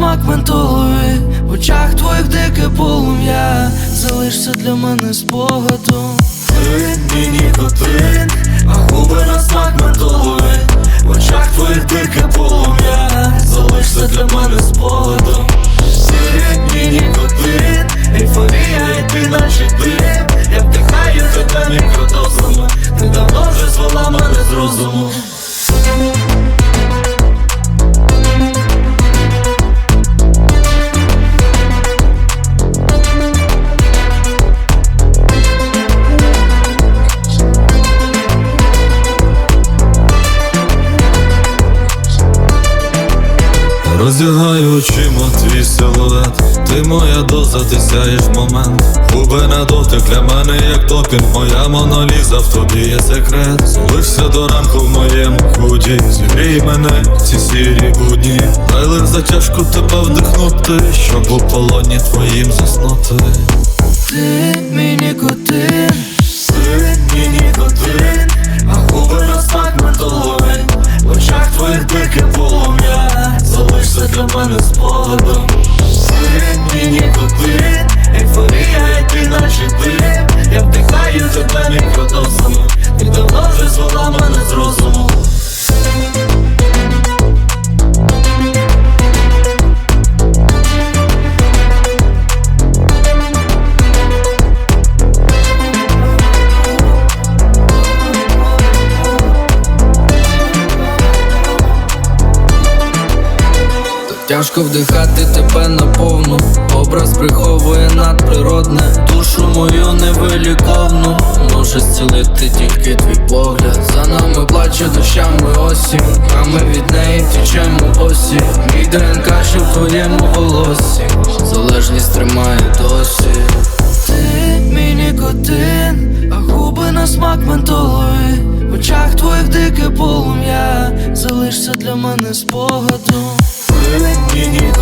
смак ментолові В очах твоїх дике полум'я. Залишся для мене спогадом. Ти мені котин, а губи на смак ментолові Роздягаю очима твій силует. Ти моя доза, ти сяєш момент. Губи на дотик для мене як допінг. Моя моноліза, в тобі є секрет. Злився до ранку в моєму худі. Зігрій мене ці сірі будні. Дай лиш затяжку тебе вдихнути Щоб у полоні твоїм заснути для мене спогадом Сирень мені нікотин, ейфорія і ти наче ти. Я вдихаю тебе мікродозами Тяжко вдихати тебе наповну. Образ приховує надприродне. Душу мою невиліковну. Може зцілити тільки твій погляд. За нами плаче дощами осінь. А ми від неї втічемо осі. Мій ДНК ще в твоєму волосі. Залежність тримає досі. Ти мій нікотин, а губи на смак ментолові. В очах твоїх дике полум'я. Залишся для мене спогадом Ти мій